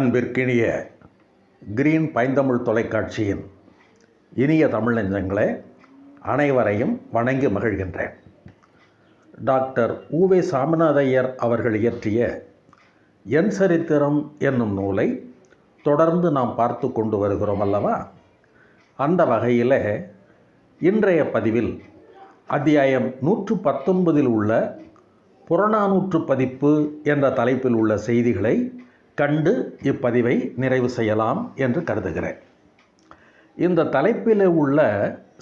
அன்பிற்கினிய கிரீன் பைந்தமிழ் தொலைக்காட்சியின் இனிய தமிழ் நெஞ்சங்களே அனைவரையும் வணங்கி மகிழ்கின்றேன். டாக்டர் ஊவே சாமிநாதையர் அவர்கள் இயற்றிய என் சரித்திரம் என்னும் நூலை தொடர்ந்து நாம் பார்த்து கொண்டு வருகிறோம் அல்லவா? அந்த வகையில் இன்றைய பதிவில் அத்தியாயம் நூற்று பத்தொன்பதில் உள்ள புறநானூற்று பதிப்பு என்ற தலைப்பில் உள்ள செய்திகளை கண்டு இப்பதிவை நிறைவு செய்யலாம் என்று கருதுகிறேன். இந்த தலைப்பில் உள்ள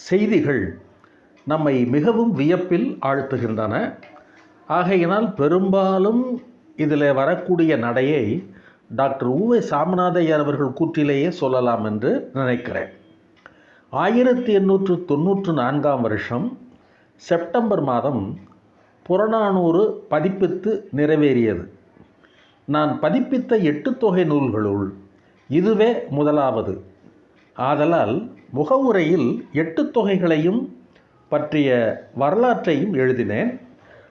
செய்திகள் நம்மை மிகவும் வியப்பில் ஆழ்த்துகின்றன. ஆகையினால் பெரும்பாலும் இதில் வரக்கூடிய நடையை டாக்டர் ஊவே சாமிநாதையர் அவர்கள் கூற்றிலேயே சொல்லலாம் என்று நினைக்கிறேன். ஆயிரத்தி எண்ணூற்று தொண்ணூற்று நான்காம் வருஷம் செப்டம்பர் மாதம் புறநானூறு பதிப்பித்து நிறைவேறியது. நான் பதிப்பித்த எட்டு தொகை நூல்களுள் இதுவே முதலாவது. ஆதலால் முகவுரையில் எட்டு தொகைகளையும் பற்றிய வரலாற்றையும் எழுதினேன்.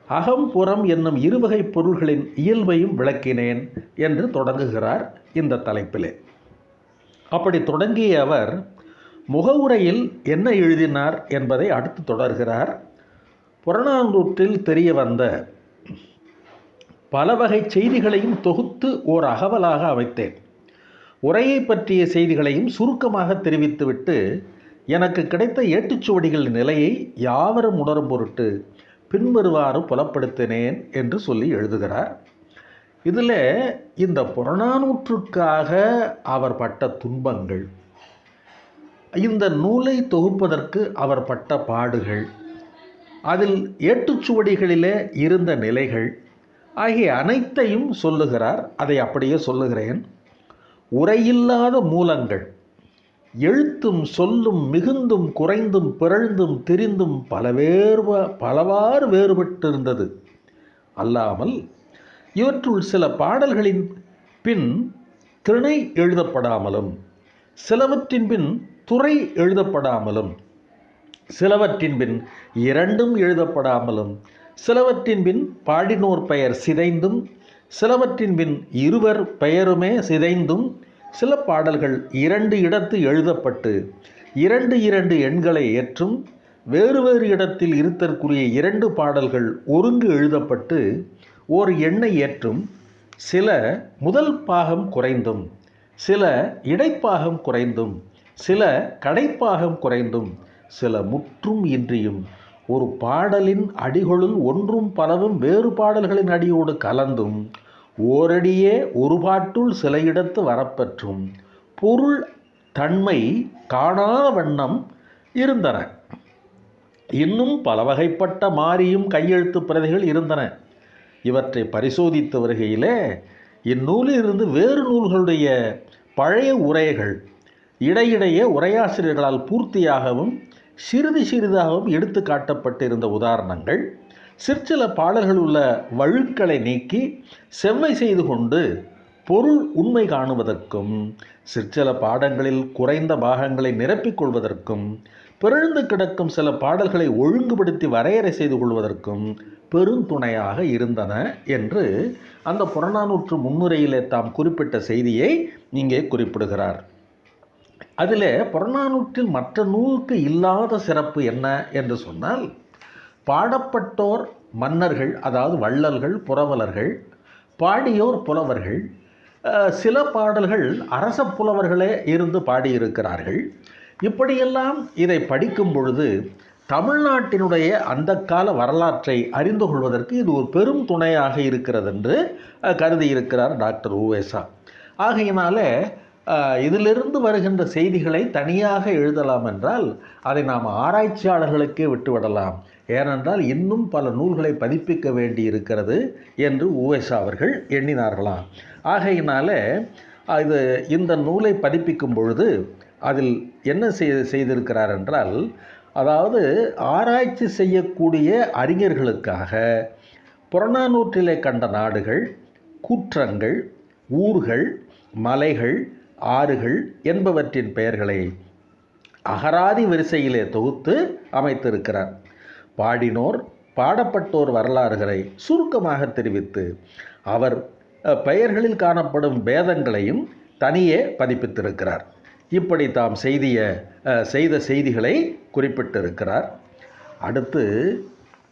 அகம் புறம் என்னும் இருவகை பொருள்களின் இயல்பையும் விளக்கினேன் என்று தொடங்குகிறார் இந்த தலைப்பிலே. அப்படி தொடங்கிய அவர் முகவுரையில் என்ன எழுதினார் என்பதை அடுத்து தொடர்கிறார். புறநானூற்றில் தெரிய வந்த பல வகை செய்திகளையும் தொகுத்து ஓர் அகவலாக அமைத்தேன். உரையை பற்றிய செய்திகளையும் சுருக்கமாக தெரிவித்துவிட்டு எனக்கு கிடைத்த ஏட்டுச்சுவடிகள் நிலையை யாவரும் உணரும் பொருட்டு பின்வருவாறு புலப்படுத்தினேன் என்று சொல்லி எழுதுகிறார். இதில் இந்த புறநானூற்றுக்காக அவர் பட்ட துன்பங்கள் இந்த நூலை தொகுப்பதற்கு அவர் பட்ட பாடுகள் அதில் ஏட்டுச்சுவடிகளிலே இருந்த நிலைகள் ஆகிய அனைத்தையும் சொல்லுகிறார். அதை அப்படியே சொல்லுகிறேன். உரையில்லாத மூலங்கள் எழுத்தும் சொல்லும் மிகுந்தும் குறைந்தும் பிறழ்ந்தும் திரிந்தும் பல வேறுப பலவாறு வேறுபட்டிருந்தது. அல்லாமல் இவற்றுள் சில பாடல்களின் பின் திணை எழுதப்படாமலும் சிலவற்றின் பின் துறை எழுதப்படாமலும் சிலவற்றின் பின் இரண்டும் எழுதப்படாமலும் சிலவற்றின் பின் பாடினோர் பெயர் சிதைந்தும் சிலவற்றின் பின் இருவர் பெயருமே சிதைந்தும் சில பாடல்கள் இரண்டு இடத்து எழுதப்பட்டு இரண்டு இரண்டு எண்களை ஏற்றும் வேறு வேறு இடத்தில் இருத்தற்குரிய இரண்டு பாடல்கள் ஒருங்கு எழுதப்பட்டு ஓர் எண்ணை ஏற்றும் சில முதல் பாகம் குறைந்தும் சில இடைப்பாகம் குறைந்தும் சில கடைப்பாகம் குறைந்தும் சில முற்றும் இன்றியும் ஒரு பாடலின் அடிகளுள் ஒன்றும் பலவும் வேறு பாடல்களின் அடியோடு கலந்தும் ஓரடியே ஒரு பாட்டுள் சில இடத்து வரப்பெற்றும் பொருள் தன்மை காணாத வண்ணம் இருந்தன. இன்னும் பல வகைப்பட்ட மாறியும் கையெழுத்து பிரதிகள் இருந்தன. இவற்றை பரிசோதித்து வருகையிலே இந்நூலிலிருந்து வேறு நூல்களுடைய பழைய உரைகள் இடையிடையே உரையாசிரியர்களால் பூர்த்தியாகவும் சிறிது சிறிதாகவும் எடுத்து காட்டப்பட்டிருந்த உதாரணங்கள் சிற்சில பாடல்கள் உள்ள வழுக்களை நீக்கி செவ்வை செய்து கொண்டு பொருள் உண்மை காணுவதற்கும் சிற்சில பாடங்களில் குறைந்த பாகங்களை நிரப்பிக் கொள்வதற்கும் பிறழ்ந்து கிடக்கும் சில பாடல்களை ஒழுங்குபடுத்தி வரையறை செய்து கொள்வதற்கும் பெருந்துணையாக இருந்தன என்று அந்த புறநானூற்று முன்னுரையிலே தாம் குறிப்பிட்ட செய்தியை இங்கே குறிப்பிடுகிறார். அதில் புறநானூற்றில் மற்ற நூலுக்கு இல்லாத சிறப்பு என்ன என்று சொன்னால் பாடப்பட்டோர் மன்னர்கள் அதாவது வள்ளல்கள் புரவலர்கள் பாடியோர் புலவர்கள் சில பாடல்கள் அரச புலவர்களே இருந்து பாடியிருக்கிறார்கள். இப்படியெல்லாம் இதை படிக்கும் பொழுது தமிழ்நாட்டினுடைய அந்த கால வரலாற்றை அறிந்து கொள்வதற்கு இது ஒரு பெரும் துணையாக இருக்கிறது என்று கருதி இருக்கிறார் டாக்டர் உவேசா ஆகையினால இதிலிருந்து வருகின்ற செய்திகளை தனியாக எழுதலாம் என்றால் அதை நாம் ஆராய்ச்சியாளர்களுக்கே விட்டுவிடலாம். ஏனென்றால் இன்னும் பல நூல்களை பதிப்பிக்க வேண்டி இருக்கிறது என்று ஊவேசா அவர்கள் எண்ணினார்களாம் ஆகையினால இது இந்த நூலை பதிப்பிக்கும் பொழுது அதில் என்ன செய் செய்திருக்கிறார் என்றால் அதாவது ஆராய்ச்சி செய்யக்கூடிய அறிஞர்களுக்காக புறநானூற்றிலே கண்ட நாடுகள் கூற்றங்கள் ஊர்கள் மலைகள் ஆறுகள் என்பவற்றின் பெயர்களை அகராதி வரிசையிலே தொகுத்து அமைத்திருக்கிறார். பாடினோர் பாடப்பட்டோர் வரலாறுகளை சுருக்கமாக தெரிவித்து அவர் பெயர்களில் காணப்படும் பேதங்களையும் தனியே பதிப்பித்திருக்கிறார். இப்படி தாம் செய்திய செய்த செய்திகளை குறிப்பிட்டிருக்கிறார். அடுத்து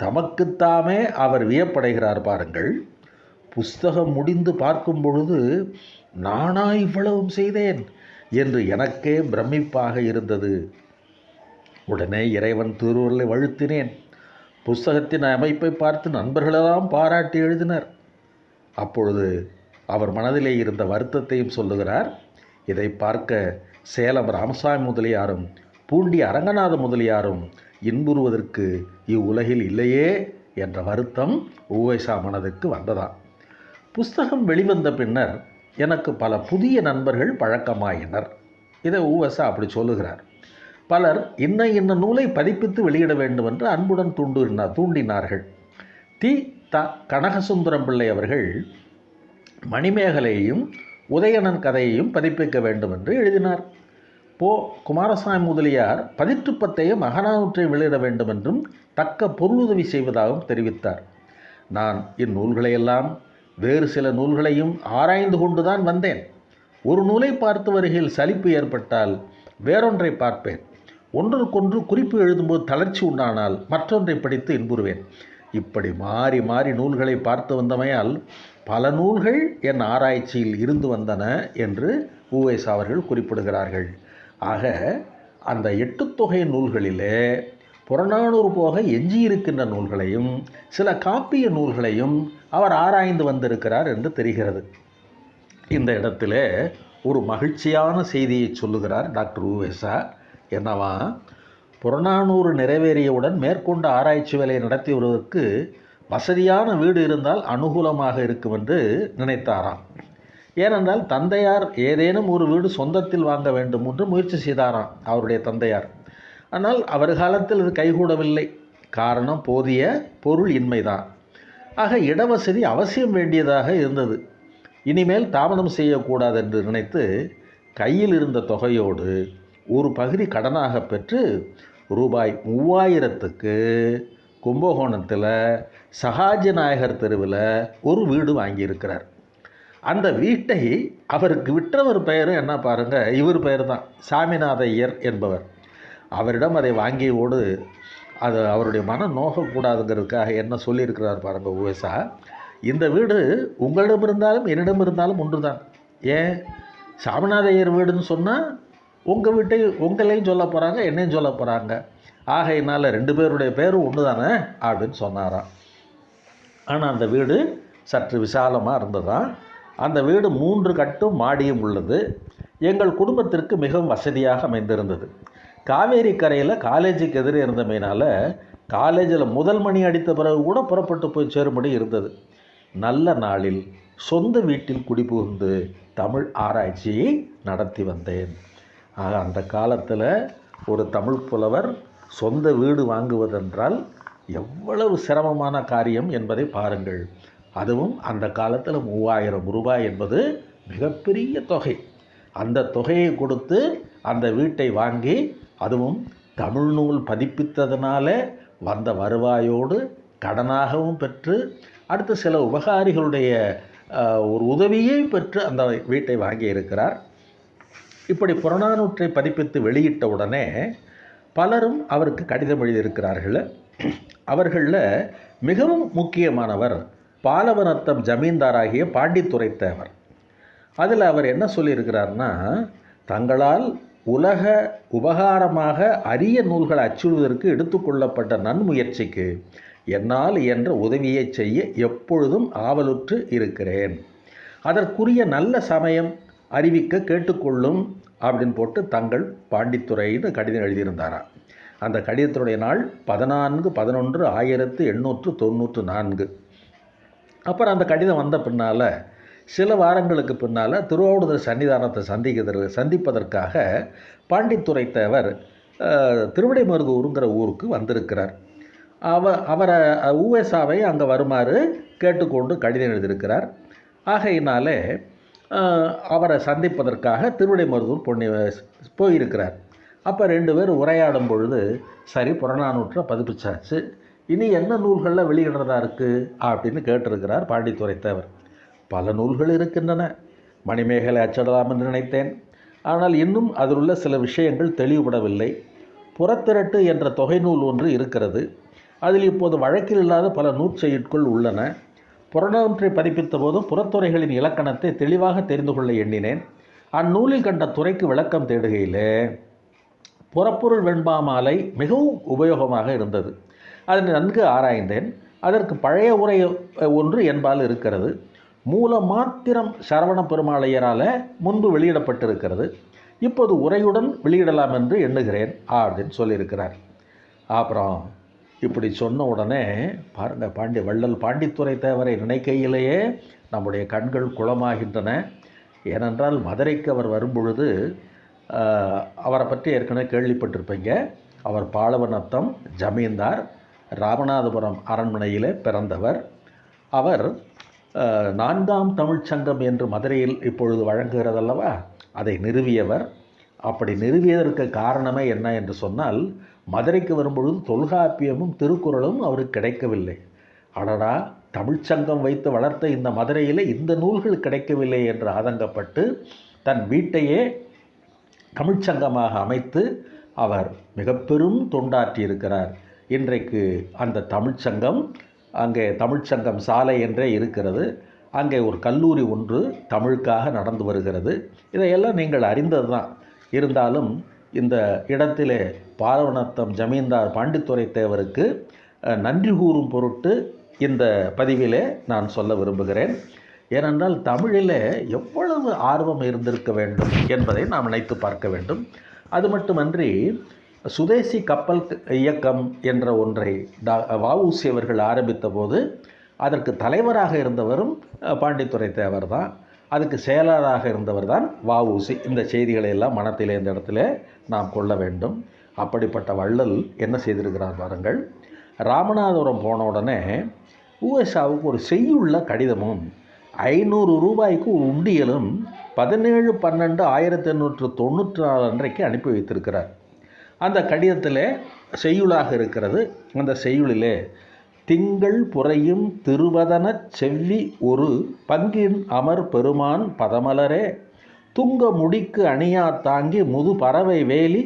தமக்குத்தாமே அவர் வியப்படைகிறார் பாருங்கள். புஸ்தகம் முடிந்து பார்க்கும் பொழுது நானா இவ்வளவும் செய்தேன் என்று எனக்கே பிரமிப்பாக இருந்தது. உடனே இறைவன் திருவுருளை வழுத்தினேன். புஸ்தகத்தின் அமைப்பை பார்த்து நண்பர்களெல்லாம் பாராட்டி எழுதினர். அப்பொழுது அவர் மனதிலே இருந்த வருத்தத்தையும் சொல்லுகிறார். இதை பார்க்க சேலம் ராமசாமி முதலியாரும் பூண்டி அரங்கநாத முதலியாரும் இன்புறுவதற்கு இவ்வுலகில் இல்லையே என்ற வருத்தம் ஊவைசா மனதுக்கு வந்ததான் புஸ்தகம் வெளிவந்த பின்னர் எனக்கு பல புதிய நண்பர்கள் பழக்கமாயினர். இதை ஊவசா அப்படி சொல்லுகிறார். பலர் இன்ன இன்ன நூலை பதிப்பித்து வெளியிட வேண்டும் என்று அன்புடன் தூண்டினார் தூண்டினார்கள். தி த. கனகசுந்தரம் பிள்ளை அவர்கள் மணிமேகலையையும் உதயணன் கதையையும் பதிப்பிக்க வேண்டும் என்று எழுதினார். போ. குமாரசாமி முதலியார் பதிற்றுப்பத்தையும் மகனாவற்றை வெளியிட வேண்டும் என்றும் தக்க பொருளுதவி செய்வதாகவும் தெரிவித்தார். நான் இந்நூல்களையெல்லாம் வேறு சில நூல்களையும் ஆராய்ந்து கொண்டுதான் வந்தேன். ஒரு நூலை பார்த்து வருகையில் சலிப்பு ஏற்பட்டால் வேறொன்றை பார்ப்பேன். ஒன்றுக்கொன்று குறிப்பு எழுதும்போது தளர்ச்சி உண்டானால் மற்றொன்றை படித்து இன்புறுவேன். இப்படி மாறி மாறி நூல்களை பார்த்து வந்தமையால் பல நூல்கள் என் ஆராய்ச்சியில் இருந்து வந்தன என்று ஊவேஸ் அவர்கள் குறிப்பிடுகிறார்கள். ஆக அந்த எட்டுத்தொகை நூல்களிலே புறநானூறு போக எஞ்சியிருக்கின்ற நூல்களையும் சில காப்பிய நூல்களையும் அவர் ஆராய்ந்து வந்திருக்கிறார் என்று தெரிகிறது. இந்த இடத்துல ஒரு மகிழ்ச்சியான செய்தியை சொல்லுகிறார் டாக்டர் உவேசா என்னவா புறநானூறு நிறைவேறியவுடன் மேற்கொண்ட ஆராய்ச்சி வேலையை நடத்தி வருவதற்கு வசதியான வீடு இருந்தால் அனுகூலமாக இருக்கும் என்று நினைத்தாராம். ஏனென்றால் தந்தையார் ஏதேனும் ஒரு வீடு சொந்தத்தில் வாங்க வேண்டும் என்று முயற்சி செய்தாராம் அவருடைய தந்தையார். ஆனால் அவர் காலத்தில் இது கைகூடவில்லை. காரணம் போதிய பொருள் இன்மைதான். ஆக இடவசதி அவசியம் வேண்டியதாக இருந்தது. இனிமேல் தாமதம் செய்யக்கூடாது என்று நினைத்து கையில் இருந்த தொகையோடு ஒரு பகுதி கடனாக பெற்று ரூபாய் மூவாயிரத்துக்கு கும்பகோணத்தில் சகாஜ நாயகர் தெருவில் ஒரு வீடு வாங்கியிருக்கிறார். அந்த வீட்டை அவருக்கு விற்றவர் பெயரும் என்ன பாருங்கள் இவர் பெயர் தான் சாமிநாத ஐயர் என்பவர். அவரிடம் அதை வாங்கியோடு அது அவருடைய மனம் நோகக்கூடாதுங்கிறதுக்காக என்ன சொல்லியிருக்கிறார் பாருங்க ஓஎஸ்ஆ இந்த வீடு உங்களிடம் இருந்தாலும் என்னிடம் இருந்தாலும் ஒன்று தான் ஏன்? சாமிநாத ஐயர் வீடுன்னு சொன்னால் உங்கள் வீட்டை உங்களையும் சொல்ல போகிறாங்க என்னையும் சொல்ல போகிறாங்க ஆகையினால் ரெண்டு பேருடைய பேரும் ஒன்று தானே அப்படின்னு சொன்னாராம். ஆனால் அந்த வீடு சற்று விசாலமாக இருந்ததாம் அந்த வீடு மூன்று கட்டும் மாடியும் உள்ளது. எங்கள் குடும்பத்திற்கு மிகவும் வசதியாக அமைந்திருந்தது. காவேரி கரையில் காலேஜுக்கு எதிரே இருந்தமையினால் காலேஜில் முதல் மணி அடித்த பிறகு கூட புறப்பட்டு போய் சேரும்படி இருந்தது. நல்ல நாளில் சொந்த வீட்டில் குடிபுகுந்து தமிழ் ஆராய்ச்சியை நடத்தி வந்தேன். ஆக அந்த காலத்தில் ஒரு தமிழ் புலவர் சொந்த வீடு வாங்குவதென்றால் எவ்வளவு சிரமமான காரியம் என்பதை பாருங்கள். அதுவும் அந்த காலத்தில் மூவாயிரம் ரூபாய் என்பது மிகப்பெரிய தொகை. அந்த தொகையை கொடுத்து அந்த வீட்டை வாங்கி அதுவும் தமிழ் நூல் பதிப்பித்ததுனால வந்த வருவாயோடு கடனாகவும் பெற்று அடுத்து சில உபகாரிகளுடைய ஒரு உதவியை பெற்று அந்த வீட்டை வாங்கி இருக்கிறார். இப்படி புறநானூற்றை பதிப்பித்து வெளியிட்ட உடனே பலரும் அவருக்கு கடிதம் எழுதியிருக்கிறார்கள். அவர்களில் மிகவும் முக்கியமானவர் பாலவனத்தம் ஜமீன்தாராகிய பாண்டித்துரை தேவர் அதில் அவர் என்ன சொல்லியிருக்கிறார்னா தங்களால் உலக உபகாரமாக அரிய நூல்களை அச்சிடுவதற்கு எடுத்துக்கொள்ளப்பட்ட நன்முயற்சிக்கு என்னால் என்ற உதவியை செய்ய எப்பொழுதும் ஆவலுற்று இருக்கிறேன். அதற்குரிய நல்ல சமயம் அறிவிக்க கேட்டுக்கொள்ளும் அப்படின்னு போட்டு தங்கள் பாண்டித்துறைன்னு கடிதம் எழுதியிருந்தாராம் அந்த கடிதத்தினுடைய நாள் பதினான்கு பதினொன்று ஆயிரத்து எண்ணூற்று தொண்ணூற்று நான்கு. அப்புறம் அந்த கடிதம் வந்த பின்னால் சில வாரங்களுக்கு பின்னால் திருவாவூர் சன்னிதானத்தை சந்திக்கிறது சந்திப்பதற்காக பாண்டித்துரை தேவர் திருவிடைமருதூருங்கிற ஊருக்கு வந்திருக்கிறார். அவ அவரை ஊவேசாவை அங்கே வருமாறு கேட்டுக்கொண்டு கடிதம் எழுதியிருக்கிறார். ஆகையினாலே அவரை சந்திப்பதற்காக திருவிடைமருதூர் பொன்னி போயிருக்கிறார். அப்போ ரெண்டு பேர் உரையாடும் பொழுது சரி புறநானூற்றை பதிப்பிச்சாச்சு. இனி என்ன நூல்களில் வெளியிடுறதா இருக்குது அப்படின்னு கேட்டிருக்கிறார் பாண்டித்துரை தேவர் பல நூல்கள் இருக்கின்றன. மணிமேகலை அச்சிடலாம் என்று நினைத்தேன். ஆனால் இன்னும் அதில் உள்ள சில விஷயங்கள் தெளிவுபடவில்லை. புறத்திரட்டு என்ற தொகை நூல் ஒன்று இருக்கிறது. அதில் இப்போது வழக்கில் இல்லாத பல நூற்செயிற்குள் உள்ளன. புறநூற்றை பதிப்பித்த போது புறத்துறைகளின் இலக்கணத்தை தெளிவாக தெரிந்து கொள்ள எண்ணினேன். அந்நூலில் கண்ட துறைக்கு விளக்கம் தேடுகையிலே புறப்பொருள் வெண்பாமாலை மிகவும் உபயோகமாக இருந்தது. அதனை நன்கு ஆராய்ந்தேன். அதற்கு பழைய உரை ஒன்று என்பால் இருக்கிறது. மூல மாத்திரம் சரவண பெருமாளையரால் முன்பு வெளியிடப்பட்டிருக்கிறது. இப்போது உரையுடன் வெளியிடலாம் என்று எண்ணுகிறேன் அப்படின்னு சொல்லியிருக்கிறார். அப்புறம் இப்படி சொன்ன உடனே பாருங்கள் பாண்டி வள்ளல் பாண்டித்துறை தேவரை நினைக்கையிலேயே நம்முடைய கண்கள் குளமாகின்றன. ஏனென்றால் மதுரைக்கு அவர் வரும்பொழுது அவரை பற்றி ஏற்கனவே கேள்விப்பட்டிருப்பீங்க. அவர் பாலவனத்தம் ஜமீன்தார் ராமநாதபுரம் அரண்மனையிலே பிறந்தவர். அவர் நான்காம் தமிழ்ச் சங்கம் என்று மதுரையில் இப்பொழுது வழங்குகிறதல்லவா? அதை நிறுவியவர். அப்படி நிறுவியதற்கு காரணமே என்ன என்று சொன்னால் மதுரைக்கு வரும்பொழுது தொல்காப்பியமும் திருக்குறளும் அவருக்கு கிடைக்கவில்லை. அடடா தமிழ்ச்சங்கம் வைத்து வளர்த்த இந்த மதுரையில் இந்த நூல்கள் கிடைக்கவில்லை என்று ஆதங்கப்பட்டு தன் வீட்டையே தமிழ்ச்சங்கமாக அமைத்து அவர் மிக பெரும் தொண்டாற்றியிருக்கிறார். இன்றைக்கு அந்த தமிழ்ச்சங்கம் அங்கே தமிழ்ச்சங்கம் சாலை என்றே இருக்கிறது. அங்கே ஒரு கல்லூரி ஒன்று தமிழுக்காக நடந்து வருகிறது. இதையெல்லாம் நீங்கள் அறிந்தது தான். இருந்தாலும் இந்த இடத்திலே பாலவனத்தம் ஜமீன்தார் பாண்டித்துறை தேவருக்கு நன்றி கூறும் பொருட்டு இந்த பதிவிலே நான் சொல்ல விரும்புகிறேன். ஏனென்றால் தமிழிலே எவ்வளவு ஆர்வம் இருந்திருக்க வேண்டும் என்பதை நாம் நினைத்து பார்க்க வேண்டும். அது மட்டுமன்றி சுதேசி கப்பல் இயக்கம் என்ற ஒன்றை டா வஉசி அவர்கள் ஆரம்பித்த போது அதற்கு தலைவராக இருந்தவரும் பாண்டித்துறை பாண்டித்துரை தேவர் தான். அதுக்கு செயலராக இருந்தவர் தான் வஉசி. இந்த செய்திகளை எல்லாம் மனத்திலே இந்த இடத்துல நாம் கொள்ள வேண்டும். அப்படிப்பட்ட வள்ளல் என்ன செய்திருக்கிறார் பாருங்கள். ராமநாதபுரம் போன உடனே ஊஎஸ்ஆவுக்கு ஒரு செய்யுள்ள கடிதமும் ஐநூறு ரூபாய்க்கு ஒரு உண்டியலும் பதினேழு பன்னெண்டு ஆயிரத்தி எண்ணூற்று தொண்ணூற்றி நாலு அன்றைக்கு அனுப்பி வைத்திருக்கிறார். அந்த கடிதத்தில் செய்யுளாக இருக்கிறது. அந்த செய்யுளிலே திங்கள் புறையும் திருவதனச் செவ்வி ஒரு பங்கின் அமர் பெருமான் பதமலரே துங்க முடிக்கு அணியா தாங்கி முது பறவை வேலி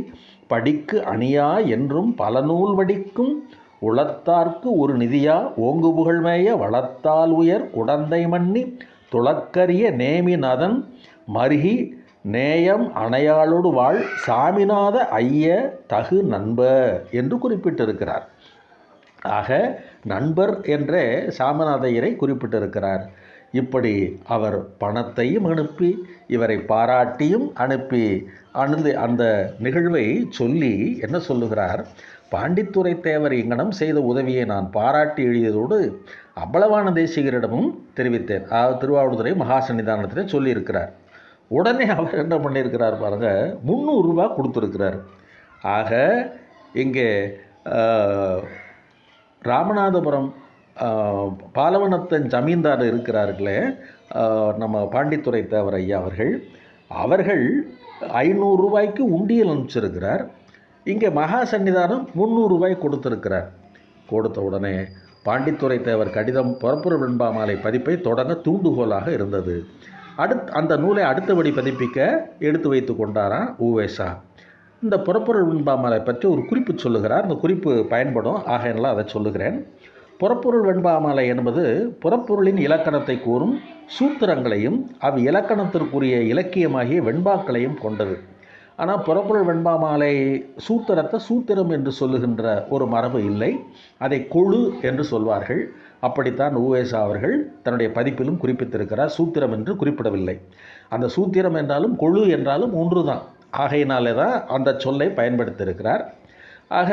படிக்கு அணியா என்றும் பல நூல் வடிக்கும் உளத்தார்க்கு ஒரு நிதியா ஓங்கு புகழ்மேய வளத்தால் உயர் குடந்தை மன்னி துளக்கரிய நேமி நதன் மருகி நேயம் அணையாளோடு வாழ் சாமிநாத ஐய தகு நண்ப என்று குறிப்பிட்டிருக்கிறார். ஆக நண்பர் என்றே சாமநாதையரை குறிப்பிட்டிருக்கிறார். இப்படி அவர் பணத்தையும் அனுப்பி இவரை பாராட்டியும் அனுப்பி அணுது அந்த நிகழ்வை சொல்லி என்ன சொல்லுகிறார்? பாண்டித்துரை தேவர் இங்கனம் செய்த உதவியை நான் பாராட்டி எழுதியதோடு அவ்வளவான தேசிகரிடமும் தெரிவித்தேன். திருவாவூர்துறை திருவாவூதுறை சொல்லியிருக்கிறார். உடனே அவர் என்ன பண்ணியிருக்கிறார் பாருங்கள் முந்நூறுரூவா கொடுத்துருக்கிறார். ஆக இங்கே ராமநாதபுரம் பாலவனத்தன் ஜமீன்தார் இருக்கிறார்களே நம்ம பாண்டித்துரை தேவர் ஐயா அவர்கள். அவர்கள் ஐநூறு ரூபாய்க்கு உண்டியல் அனுப்பிச்சிருக்கிறார். இங்கே மகா சன்னிதானம் முந்நூறுரூபாய் கொடுத்துருக்கிறார். கொடுத்த உடனே பாண்டித்துரை தேவர் கடிதம் புறப்புற வெண்பாமாலை பதிப்பை தொடங்க தூண்டுகோலாக இருந்தது. அடுத் அந்த நூலை அடுத்தபடி பதிப்பிக்க எடுத்து வைத்து கொண்டாராம் ஊவேசா இந்த புறப்பொருள் வெண்பாமாலை பற்றி ஒரு குறிப்பு சொல்லுகிறார். அந்த குறிப்பு பயன்படும். ஆகையினால அதை சொல்லுகிறேன். புறப்பொருள் வெண்பாமாலை என்பது புறப்பொருளின் இலக்கணத்தை கூறும் சூத்திரங்களையும் அவ் இலக்கணத்திற்குரிய இலக்கியமாகிய வெண்பாக்களையும் கொண்டது. ஆனால் புறப்பொருள் வெண்பாமாலை சூத்திரத்தை சூத்திரம் என்று சொல்லுகின்ற ஒரு மரபு இல்லை. அதை கொழு என்று சொல்வார்கள். அப்படித்தான் ஊவேசா அவர்கள் தன்னுடைய பதிப்பிலும் குறிப்பிட்டிருக்கிறார். சூத்திரம் என்று குறிப்பிடவில்லை. அந்த சூத்திரம் என்றாலும் கொழு என்றாலும் ஒன்றுதான். ஆகையினாலே தான் அந்த சொல்லை பயன்படுத்தியிருக்கிறார். ஆக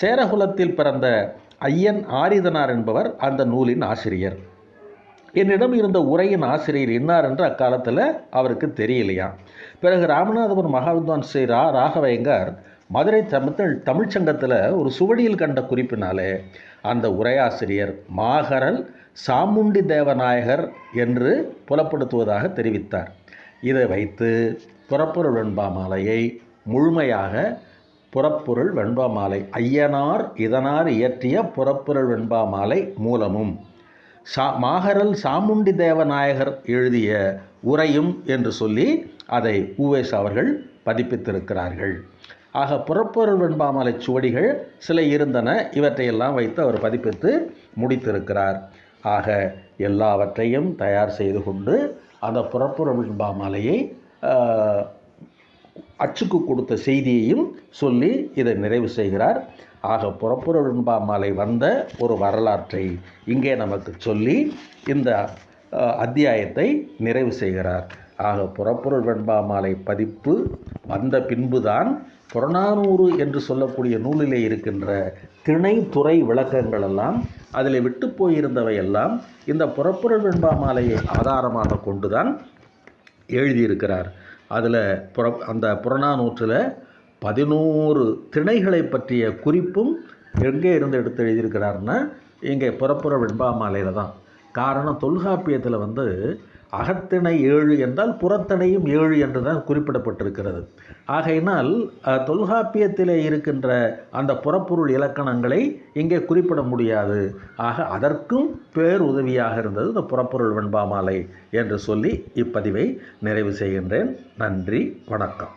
சேரகுலத்தில் பிறந்த ஐயன் ஆரிதனார் என்பவர் அந்த நூலின் ஆசிரியர். என்னிடம் இருந்த உரையின் ஆசிரியர் இன்னார் என்று அக்காலத்தில் அவருக்கு தெரியலையா? பிறகு ராமநாதபுரம் மகாவித்வான் ஸ்ரீ ரா ராகவேங்கர் மதுரை தமிழ் தமிழ்ச்சங்கத்தில் ஒரு சுவடியில் கண்ட குறிப்பினாலே அந்த உரையாசிரியர் மாகரல் சாமுண்டி தேவநாயகர் என்று புலப்படுத்துவதாக தெரிவித்தார். இதை வைத்து புறப்பொருள் வெண்பாமாலையை முழுமையாக புறப்பொருள் வெண்பாமாலை ஐயனார் இதனார் இயற்றிய புறப்பொருள் வெண்பாமாலை மூலமும் சா மாகரல் சாமுண்டி தேவநாயகர் எழுதிய உரையும் என்று சொல்லி அதை உவேஸ் அவர்கள் பதிப்பித்திருக்கிறார்கள். ஆக புறப்பொருள் வெண்பாமலை சுவடிகள் சில இருந்தன. இவற்றையெல்லாம் வைத்து அவர் பதிப்பித்து முடித்திருக்கிறார். ஆக எல்லாவற்றையும் தயார் செய்து கொண்டு அந்த புறப்பொருள் வெண்பாமலையை அச்சுக்கு கொடுத்த செய்தியையும் சொல்லி இதை நிறைவு செய்கிறார். ஆக புறப்புற வெண்பாமாலை வந்த ஒரு வரலாற்றை இங்கே நமக்கு சொல்லி இந்த அத்தியாயத்தை நிறைவு செய்கிறார். ஆக புறப்பொருள் வெண்பாமாலை பதிப்பு வந்த பின்புதான் புறநானூறு என்று சொல்லக்கூடிய நூலிலே இருக்கின்ற திணை துறை விளக்கங்கள் எல்லாம் அதில் விட்டு போயிருந்தவை எல்லாம் இந்த வெண்பா மாலையை ஆதாரமாக கொண்டுதான் எழுதியிருக்கிறார். அதில் புற அந்த புறநானூற்றில் பதினோரு திணைகளை பற்றிய குறிப்பும் எங்கே இருந்து எடுத்து எழுதியிருக்கிறாருன்னா இங்கே புறப்புற வெண்பாமாலையில் தான். காரணம் தொல்காப்பியத்தில் வந்து அகத்திணை ஏழு என்றால் புறத்தணையும் ஏழு என்று தான் குறிப்பிடப்பட்டிருக்கிறது. ஆகையினால் தொல்காப்பியத்திலே இருக்கின்ற அந்த புறப்பொருள் இலக்கணங்களை இங்கே குறிப்பிட முடியாது. ஆக அதற்கும் பேருதவியாக இருந்தது இந்த புறப்பொருள் வெண்பாமாலை என்று சொல்லி இப்பதிவை நிறைவு செய்கின்றேன். நன்றி வணக்கம்.